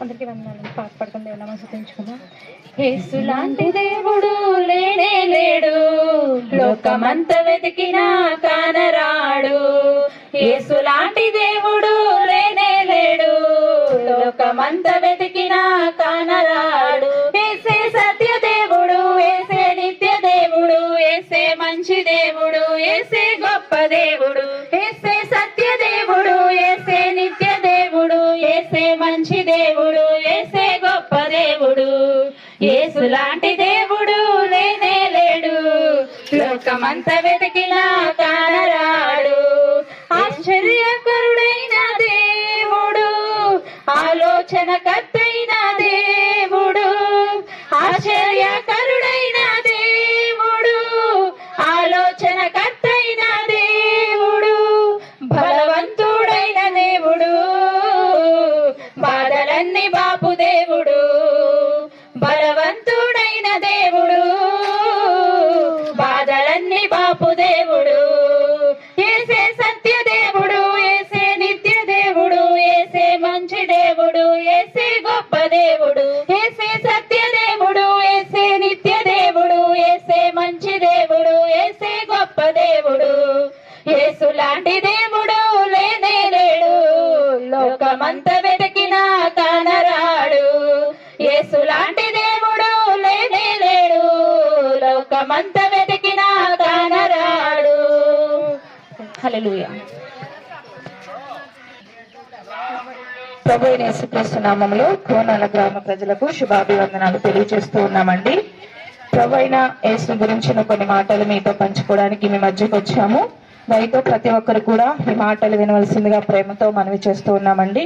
అందరికీ వందనాలు. పాట పడుకుని దేవుని నమస్కరించుకుందాం యేసు లాంటి దేవుడు లేనే లేడు. లోకమంత వెతికినా కానరాడు. ఏసులాంటి దేవుడు లేనే లేడు. లోకమంత వెతికినా కానరాడు. ఏసే సత్య దేవుడు ఏసే నిత్య దేవుడు ఏసే మంచి దేవుడు ఏసే గొప్ప వెతికినా కానరాడు. ఆశ్చర్యకరుడైన దేవుడు ఆలోచన కర్త దేవుడు ఏసే గొప్ప దేవుడు. ఏసు లాంటి దేవుడు లేనే లేడు. లోకమంత వెతికినా కానరాడు. ఏసు లాంటి దేవుడు లేనే లేడు. లోకమంత వెతికినా కానరాడు. హల్లెలూయా. ప్రభు అయిన కోనాల గ్రామ ప్రజలకు శుభాభివందనాలు తెలియజేస్తూ ఉన్నామండి. ప్రవైన యేసు గురించిన కొన్ని మాటలు మీతో పంచుకోవడానికి మీ మధ్యకు వచ్చాము. దయతో ప్రతి ఒక్కరు కూడా ఈ మాటలు వినవలసిందిగా ప్రేమతో మనవి చేస్తూ ఉన్నామండి.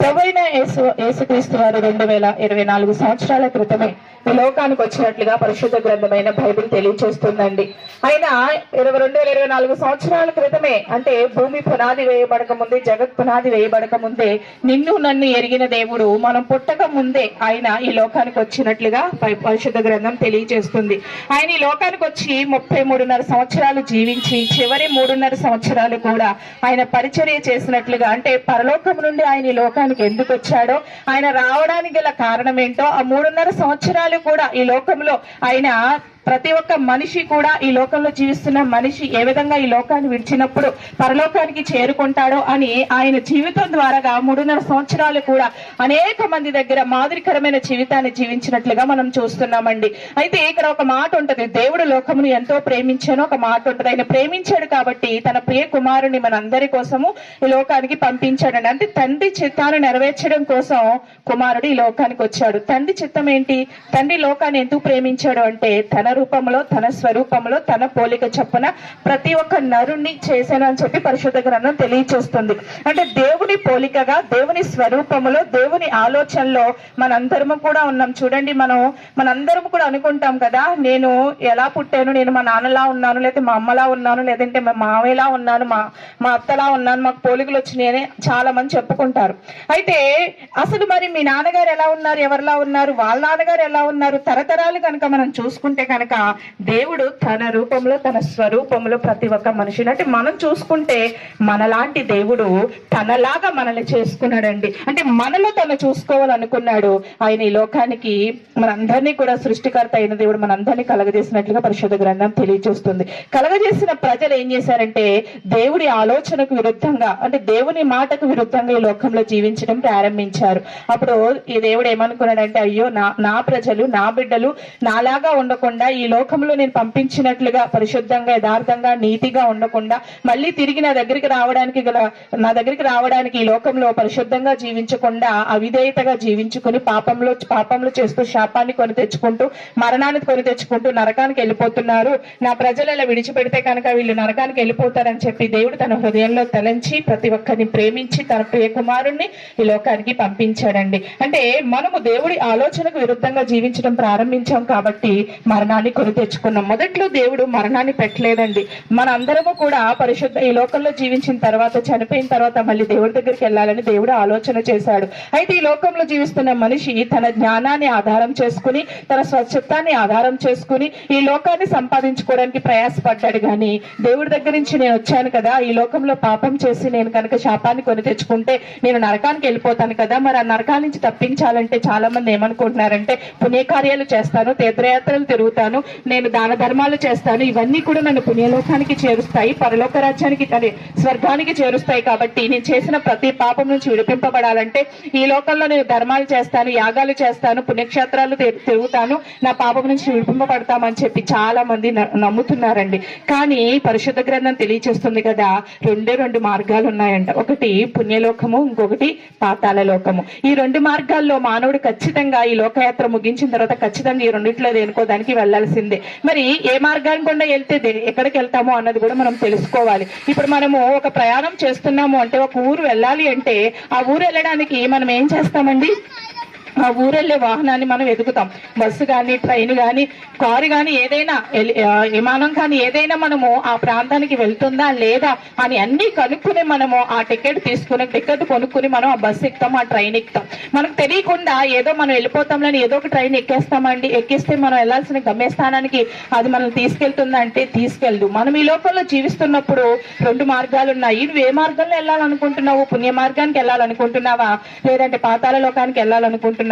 ప్రభు యేసు యేసుక్రీస్తు వారు రెండు వేల ఇరవై నాలుగు సంవత్సరాల క్రితమే ఈ లోకానికి వచ్చినట్లుగా పరిశుద్ధ గ్రంథమైన బైబిల్ తెలియచేస్తుందండి. ఆయన ఇరవై రెండు వేల ఇరవై నాలుగు సంవత్సరాల క్రితమే అంటే భూమి పునాది వేయబడక ముందే జగత్ పునాది వేయబడక ముందే నిన్ను నన్ను ఎరిగిన దేవుడు మనం పుట్టక ముందే ఆయన ఈ లోకానికి వచ్చినట్లుగా పరిశుద్ధ గ్రంథం తెలియజేస్తుంది ఆయన ఈ లోకానికి వచ్చి ముప్పై మూడున్నర సంవత్సరాలు జీవించి చివరి మూడున్నర సంవత్సరాలు కూడా ఆయన పరిచర్య చేసినట్లుగా అంటే పరలోకం నుండి ఆయన ఈ లోకానికి ఎందుకు వచ్చాడో ఆయన రావడానికి గల కారణం ఏంటో ఆ మూడున్నర సంవత్సరాలు కూడా ఈ లోకంలో ఆయన ప్రతి ఒక్క మనిషి కూడా ఈ లోకంలో జీవిస్తున్న మనిషి ఏ విధంగా ఈ లోకాన్ని విడిచినప్పుడు పరలోకానికి చేరుకుంటాడో అని ఆయన జీవితం ద్వారాగా మూడున్నర సంవత్సరాలు కూడా అనేక మంది దగ్గర మాదిరికరమైన జీవితాన్ని జీవించినట్లుగా మనం చూస్తున్నామండి. అయితే ఇక్కడ ఒక మాట ఉంటుంది. దేవుడు లోకమును ఎంతో ప్రేమించాను. ఒక మాట ఉంటుంది. ఆయన ప్రేమించాడు కాబట్టి తన ప్రియ కుమారుని మనందరి కోసము ఈ లోకానికి పంపించాడండి. అంటే తండ్రి చిత్తాన్ని నెరవేర్చడం కోసం కుమారుడు ఈ లోకానికి వచ్చాడు. తండ్రి చిత్తం ఏంటి తండ్రి లోకాన్ని ఎందుకు ప్రేమించాడు అంటే తన రూపంలో తన స్వరూపంలో తన పోలిక చొప్పున ప్రతి ఒక్క నరుణ్ణి చేశాను అని చెప్పి పరిశుద్ధ గ్రంథం తెలియచేస్తుంది. అంటే దేవుని పోలికగా దేవుని స్వరూపములో దేవుని ఆలోచనలో మనందరము కూడా ఉన్నాం. చూడండి మనం మనందరం కూడా అనుకుంటాం కదా నేను ఎలా పుట్టాను నేను మా నాన్నలా ఉన్నాను లేకపోతే మా అమ్మలా ఉన్నాను లేదంటే మా మామయ్యలా ఉన్నాను మా మా అత్తలా ఉన్నాను మాకు పోలికలు వచ్చినాయి అని చాలా మంది చెప్పుకుంటారు. అయితే అసలు మరి మీ నాన్నగారు ఎలా ఉన్నారు ఎవరిలా ఉన్నారు వాళ్ళ నాన్నగారు ఎలా ఉన్నారు తరతరాలు కనుక మనం చూసుకుంటే కనుక కనుక దేవుడు తన రూపంలో తన స్వరూపంలో ప్రతి ఒక్క మనిషిని అంటే మనం చూసుకుంటే మనలాంటి దేవుడు తనలాగా మనల్ని చేసుకున్నాడండి. అంటే మనలో తను చూసుకోవాలనుకున్నాడు. ఆయన ఈ లోకానికి మనందరినీ కూడా సృష్టికర్త అయిన దేవుడు మనందరినీ కలగజేసినట్లుగా పరిశుద్ధ గ్రంథం తెలియజేస్తుంది. కలగజేసిన ప్రజలు ఏం చేశారంటే దేవుడి ఆలోచనకు విరుద్ధంగా అంటే దేవుని మాటకు విరుద్ధంగా ఈ లోకంలో జీవించడం ప్రారంభించారు. అప్పుడు ఈ దేవుడు ఏమనుకున్నాడంటే అయ్యో నా నా ప్రజలు నా బిడ్డలు నాలాగా ఉండకుండా ఈ లోకంలో నేను పంపించినట్లుగా పరిశుద్ధంగా యథార్థంగా నీతిగా ఉండకుండా మళ్ళీ తిరిగి నా దగ్గరికి రావడానికి గల నా దగ్గరికి రావడానికి ఈ లోకంలో పరిశుద్ధంగా జీవించకుండా అవిధేయతగా జీవించుకుని పాపంలో పాపంలో చేస్తూ శాపాన్ని కొని తెచ్చుకుంటూ మరణాన్ని కొని తెచ్చుకుంటూ నరకానికి వెళ్ళిపోతున్నారు. నా ప్రజలు ఇలా విడిచిపెడితే కనుక వీళ్ళు నరకానికి వెళ్ళిపోతారని చెప్పి దేవుడు తన హృదయంలో తలంచి ప్రతి ఒక్కరిని ప్రేమించి తన ప్రియ కుమారుణ్ణి ఈ లోకానికి పంపించాడండి. అంటే మనము దేవుడి ఆలోచనకు విరుద్ధంగా జీవించడం ప్రారంభించాం కాబట్టి మరణాన్ని మరణాన్ని కొని తెచ్చుకున్నాం. మొదట్లో దేవుడు మరణాన్ని పెట్టలేదండి. మనందరము కూడా పరిశుద్ధ ఈ లోకంలో జీవించిన తర్వాత చనిపోయిన తర్వాత మళ్ళీ దేవుడి దగ్గరికి వెళ్ళాలని దేవుడు ఆలోచన చేశాడు. అయితే ఈ లోకంలో జీవిస్తున్న మనిషి తన జ్ఞానాన్ని ఆధారం చేసుకుని తన స్వచ్ఛతాన్ని ఆధారం చేసుకుని ఈ లోకాన్ని సంపాదించుకోవడానికి ప్రయాసపడ్డాడు. కానీ దేవుడి దగ్గర నుంచి నేను వచ్చాను కదా ఈ లోకంలో పాపం చేసి నేను కనుక శాపాన్ని కొని తెచ్చుకుంటే నేను నరకానికి వెళ్ళిపోతాను కదా. మరి ఆ నరకాల నుంచి తప్పించాలంటే చాలా మంది ఏమనుకుంటున్నారంటే పుణ్యకార్యాలు చేస్తాను తీర్థయాత్రలు తిరుగుతాను నేను దాన ధర్మాలు చేస్తాను ఇవన్నీ కూడా నన్ను పుణ్యలోకానికి చేరుస్తాయి పరలోక రాజ్యానికి అదే స్వర్గానికి చేరుస్తాయి కాబట్టి నేను చేసిన ప్రతి పాపం నుంచి విడిపింపబడాలంటే ఈ లోకంలో నేను ధర్మాలు చేస్తాను యాగాలు చేస్తాను పుణ్యక్షేత్రాలు తిరుగుతాను నా పాపం నుంచి విడిపింపబడతామని చెప్పి చాలా మంది నమ్ముతున్నారండి. కానీ పరిశుద్ధ గ్రంథం తెలియచేస్తుంది కదా రెండే రెండు మార్గాలు ఉన్నాయంట ఒకటి పుణ్యలోకము ఇంకొకటి పాతాల లోకము. ఈ రెండు మార్గాల్లో మానవుడు ఖచ్చితంగా ఈ లోకయాత్ర ముగించిన తర్వాత ఖచ్చితంగా ఈ రెండిట్లో దేనుకో దానికి వెళ్ళాల్సిందే మరి ఏ మార్గాన్ని గుండా వెళ్తే దే- ఎక్కడికి వెళ్తామో అన్నది కూడా మనం తెలుసుకోవాలి. ఇప్పుడు మనము ఒక ప్రయాణం చేస్తున్నాము అంటే ఒక ఊరు వెళ్ళాలి అంటే ఆ ఊరు వెళ్ళడానికి మనం ఏం చేస్తామండి? ఆ ఊరెళ్ళే వాహనాన్ని మనం ఎదుగుతాం. బస్సు కానీ ట్రైన్ కానీ కారు కానీ ఏదైనా విమానం కానీ ఏదైనా మనము ఆ ప్రాంతానికి వెళ్తుందా లేదా అని అన్ని కనుక్కుని మనము ఆ టికెట్ తీసుకుని టికెట్ కొనుక్కుని మనం ఆ బస్సు ఎక్కుతాం ఆ ట్రైన్ ఎక్కుతాం. మనకు తెలియకుండా ఏదో మనం వెళ్ళిపోతాంలని ఏదో ఒక ట్రైన్ ఎక్కేస్తామండి. ఎక్కిస్తే మనం వెళ్ళాల్సిన గమ్యస్థానానికి అది మనం తీసుకెళ్తుందా అంటే మనం ఈ లోకంలో జీవిస్తున్నప్పుడు రెండు మార్గాలు ఉన్నాయి. నువ్వు ఏ మార్గంలో వెళ్ళాలనుకుంటున్నావు? పుణ్య మార్గానికి వెళ్ళాలనుకుంటున్నావా? లేదంటే పాతాల లోకానికి వెళ్ళాలనుకుంటున్నావు?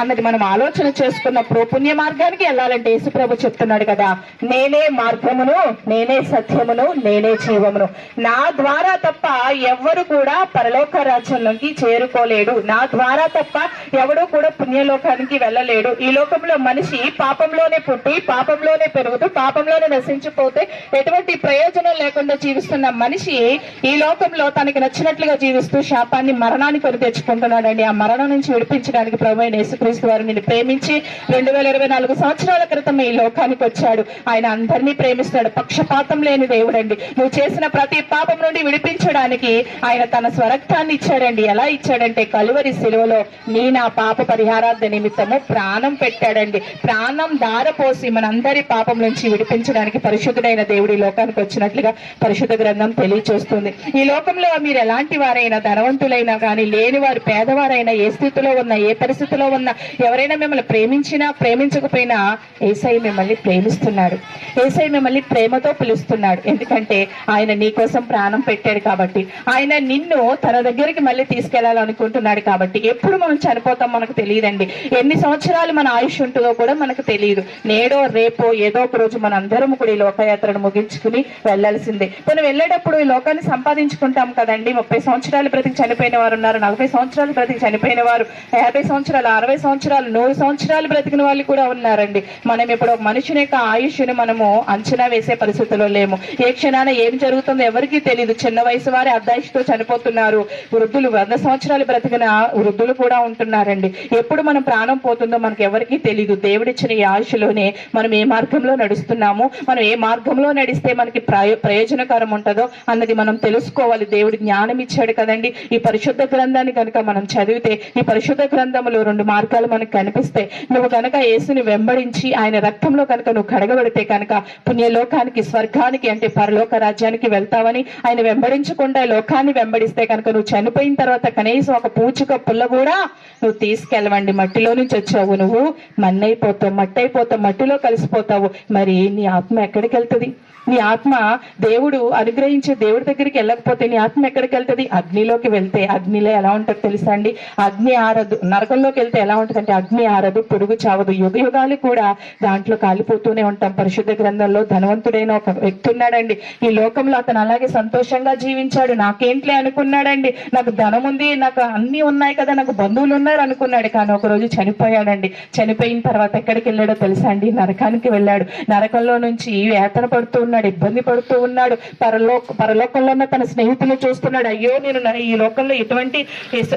అన్నది మనం ఆలోచన చేసుకున్నప్పుడు పుణ్య మార్గానికి వెళ్ళాలంటే యేసుప్రభు చెప్తున్నాడు కదా నేనే మార్గమును నేనే సత్యమును నేనే జీవమును. నా ద్వారా తప్ప ఎవ్వరు కూడా పరలోక రాజ్యంలోకి చేరుకోలేడు. నా ద్వారా తప్ప ఎవడు కూడా పుణ్యలోకానికి వెళ్ళలేడు. ఈ లోకంలో మనిషి పాపంలోనే పుట్టి పాపంలోనే పెరుగుతూ పాపంలోనే నశించిపోతే ఎటువంటి ప్రయోజనం లేకుండా జీవిస్తున్న మనిషి ఈ లోకంలో తనకి నచ్చినట్లుగా జీవిస్తూ శాపాన్ని మరణాన్ని కొని తెచ్చుకుంటున్నాడండి. ఆ మరణం నుంచి విడిపించడానికి ప్రభుత్వ యేసుక్రీస్తు వారు నిన్ను ప్రేమించి రెండు వేల ఇరవై నాలుగు సంవత్సరాల క్రితం ఈ లోకానికి వచ్చాడు. ఆయన అందరినీ ప్రేమిస్తాడు పక్షపాతం లేని దేవుడండి. నువ్వు చేసిన ప్రతి పాపం నుండి విడిపించడానికి ఆయన తన స్వరక్తాన్ని ఇచ్చాడండి. ఎలా ఇచ్చాడంటే కలువరి శిలువలో నీ నా పాప పరిహారార్థ నిమిత్తము ప్రాణం పెట్టాడండి. ప్రాణం దారపోసి మనందరి పాపం నుంచి విడిపించడానికి పరిశుద్ధుడైన దేవుడి ఈ లోకానికి వచ్చినట్లుగా పరిశుద్ధ గ్రంథం తెలియచేస్తుంది. ఈ లోకంలో మీరు ఎలాంటి వారైనా ధనవంతులైనా కానీ లేని వారు పేదవారైనా ఏ స్థితిలో ఉన్న ఏ పరిస్థితి పరిస్థితిలో ఉన్న ఎవరైనా మిమ్మల్ని ప్రేమించినా ప్రేమించకపోయినా ఏసై మిమ్మల్ని ప్రేమిస్తున్నాడు. ఏసై మిమ్మల్ని ప్రేమతో పిలుస్తున్నాడు. ఎందుకంటే ఆయన నీ కోసం ప్రాణం పెట్టాడు కాబట్టి ఆయన నిన్ను తన దగ్గరికి మళ్ళీ తీసుకెళ్ళాలనుకుంటున్నాడు కాబట్టి ఎప్పుడు మనం చనిపోతాం మనకు తెలియదండి. ఎన్ని సంవత్సరాలు మన ఆయుష్ ఉంటుందో కూడా మనకు తెలియదు. నేడో రేపో ఏదో ఒక రోజు మన అందరం కూడా ఈ లోకయాత్రను ముగించుకుని వెళ్ళాల్సిందే మనం వెళ్ళేటప్పుడు ఈ లోకాన్ని సంపాదించుకుంటాం కదండి. ముప్పై సంవత్సరాలు ప్రతి చనిపోయిన వారు ఉన్నారు నలభై సంవత్సరాలు ప్రతి చనిపోయిన వారు యాభై సంవత్సరాలు అరవై సంవత్సరాలు నూరు సంవత్సరాలు బ్రతికిన వాళ్ళు కూడా ఉన్నారండి. మనం ఇప్పుడు ఒక మనుషుని యొక్క ఆయుష్ని మనము అంచనా వేసే పరిస్థితిలో లేము. ఏ క్షణాన ఏం జరుగుతుందో ఎవరికీ తెలియదు చిన్న వయసు వారి అర్ధాయుషుతో చనిపోతున్నారు. వృద్ధులు వంద సంవత్సరాలు బ్రతికిన వృద్ధులు కూడా ఉంటున్నారండి. ఎప్పుడు మనం ప్రాణం పోతుందో మనకు ఎవరికీ తెలియదు దేవుడిచ్చిన ఈ ఆయుషులోనే మనం ఏ మార్గంలో నడుస్తున్నాము? మనం ఏ మార్గంలో నడిస్తే మనకి ప్రయోజనకరం ఉంటుందో అన్నది మనం తెలుసుకోవాలి. దేవుడు జ్ఞానం ఇచ్చాడు కదండి. ఈ పరిశుద్ధ గ్రంథాన్ని కనుక మనం చదివితే ఈ పరిశుద్ధ గ్రంథములు రెండు మార్గాలు మనకు కనిపిస్తాయి. నువ్వు కనుక యేసుని వెంబడించి ఆయన రక్తంలో కనుక నువ్వు కడగబడితే కనుక పుణ్యలోకానికి స్వర్గానికి అంటే పరలోక రాజ్యానికి వెళ్తావని ఆయన వెంబడించకుండా లోకాన్ని వెంబడిస్తే కనుక నువ్వు చనిపోయిన తర్వాత కనీసం ఒక పూచిక పుల్ల కూడా నువ్వు తీసుకెళ్ళవండి. మట్టిలో నుంచి వచ్చావు నువ్వు. మన్నైపోతావు మట్టి అయిపోతావు మట్టిలో కలిసిపోతావు. మరి నీ ఆత్మ ఎక్కడికి వెళ్తుంది? నీ ఆత్మ దేవుడు అనుగ్రహించే దేవుడి దగ్గరికి వెళ్ళకపోతే నీ ఆత్మ ఎక్కడికి వెళ్తుంది? అగ్నిలోకి వెళ్తే. అగ్నిలో ఎలా ఉంటుందో తెలుసా అండి? అగ్ని ఆరదు నరకంలో నరకంలోకి వెళ్తే ఎలా ఉంటుందంటే అగ్ని ఆరదు పొరుగు చావదు. యుగ యుగాలు కూడా దాంట్లో కాలిపోతూనే ఉంటాం. పరిశుద్ధ గ్రంథంలో ధనవంతుడైన ఒక వ్యక్తి ఉన్నాడండి. ఈ లోకంలో అతను అలాగే సంతోషంగా జీవించాడు. నాకేంట్లే అనుకున్నాడండి. నాకు ధనం ఉంది నాకు అన్ని ఉన్నాయి కదా నాకు బంధువులు ఉన్నారు అనుకున్నాడు. కానీ ఒక రోజు చనిపోయాడండి. చనిపోయిన తర్వాత ఎక్కడికి వెళ్ళాడో తెలుసా అండి? నరకానికి వెళ్ళాడు. నరకంలో నుంచి వేతన పడుతూ ఉన్నాడు ఇబ్బంది పడుతూ ఉన్నాడు. పరలో పరలోకంలో ఉన్న తన స్నేహితులు చూస్తున్నాడు. అయ్యో నేను ఈ లోకంలో ఎటువంటి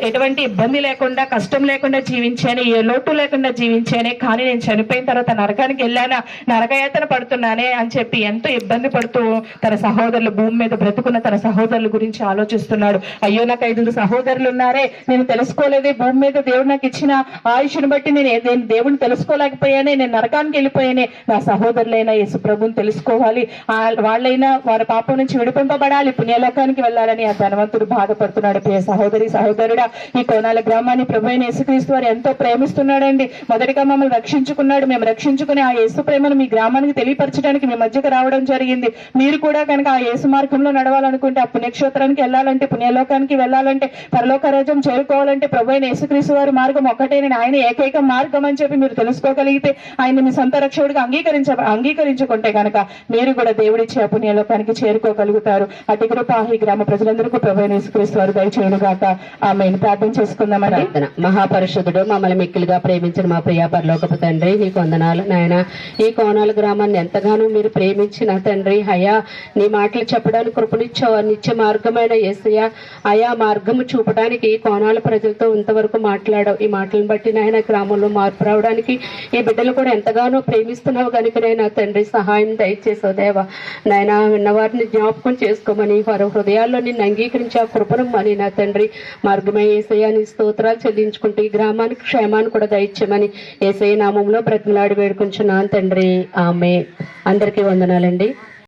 ఎటువంటి ఇబ్బంది లేకుండా కష్టం లేకుండా జీవించాను ఏ లోటు లేకుండా జీవించానే కానీ నేను చనిపోయిన తర్వాత నరకానికి వెళ్ళానా? నరకయాతన పడుతున్నానే అని చెప్పి ఎంతో ఇబ్బంది పడుతూ తన సహోదరులు భూమి మీద బ్రతుకున్న తన సహోదరుల గురించి ఆలోచిస్తున్నాడు. అయ్యో నాకు ఐదుగురు సహోదరులు ఉన్నారే నేను తెలుసుకోలేదే భూమి మీద దేవుడు నాకు ఇచ్చిన ఆయుష్ను బట్టి నేను నేను దేవుడిని తెలుసుకోలేకపోయానే నేను నరకానికి వెళ్ళిపోయానే. నా సహోదరులైనా యేసు ప్రభుని తెలుసుకోవాలి. వాళ్ళైనా వారి పాపం నుంచి విడిపింపబడాలి పుణ్యలోకానికి వెళ్ళాలని ఆ ధనవంతుడు బాధపడుతున్నాడు. ప్రియ సహోదరి సహోదరుడా ఈ కోనాల గ్రామాన్ని ప్రభు అయిన యేసుక్రీస్తు వారు ఎంతో ప్రేమిస్తున్నాడండి. మొదటిగా మమ్మల్ని రక్షించుకున్నాడు. మేము రక్షించుకుని ఆ యేసు ప్రేమను మీ గ్రామానికి తెలియపరచడానికి మీ మధ్యకు రావడం జరిగింది. మీరు కూడా కనుక ఆ యేసు మార్గంలో నడవాలనుకుంటే ఆ పుణ్యక్షేత్రానికి వెళ్ళాలంటే పుణ్యలోకానికి వెళ్ళాలంటే పరలోక రాజ్యం చేరుకోవాలంటే ప్రభు అయిన యేసుక్రీస్తు వారి మార్గం ఒక్కటేనని ఆయన ఏకైక మార్గం అని చెప్పి మీరు తెలుసుకోగలిగితే ఆయన మీ సొంత రక్షకుడిగా అంగీకరించ అంగీకరించుకుంటే కనుక మీరు కూడా దేవుడిచ్చే పుణ్యలోకానికి చేరుకోగలుగుతారు. అటు కృప ఈ గ్రామ ప్రజలందరికీ ప్రభు అయిన యేసుక్రీస్తు వారు దయచేయుడుగాక ఆమె ప్రార్థన చేసుకుందామండి. ప్రార్థన. పరిశుద్ధుడు మమ్మల్ని మిక్కిలిగా ప్రేమించిన మా ప్రియా పరలోకపు తండ్రి నీ వందనాలు నాయన. ఈ కోనాల గ్రామాన్ని ఎంతగానో మీరు ప్రేమించిన తండ్రి అయా నీ మాటలు చెప్పడానికి కృపనిచ్చావు నిత్య మార్గమైన ఏసయ్య ఆయా మార్గము చూపడానికి ఈ కోనాల ప్రజలతో ఇంతవరకు మాట్లాడావు. ఈ మాటలను బట్టి నాయన గ్రామంలో మార్పు రావడానికి ఈ బిడ్డలు కూడా ఎంతగానో ప్రేమిస్తున్నావు కనుక నేను తండ్రి సహాయం దయచేసావు దేవ. నాయన విన్నవారిని జ్ఞాపకం చేసుకోమని వారి హృదయాల్లో నిన్ను అంగీకరించి ఆ అని నా తండ్రి. మార్గమే ఏసయ్య నీ స్తోత్రాలు చెల్లించుకుంటూ ఈ గ్రామానికి క్షేమాన్ని కూడా దయచేయమని ఏసై నామంలో బ్రతిమలాడి వేడుకుంటున్నాను తండ్రి. ఆమె అందరికీ వందనాలండి.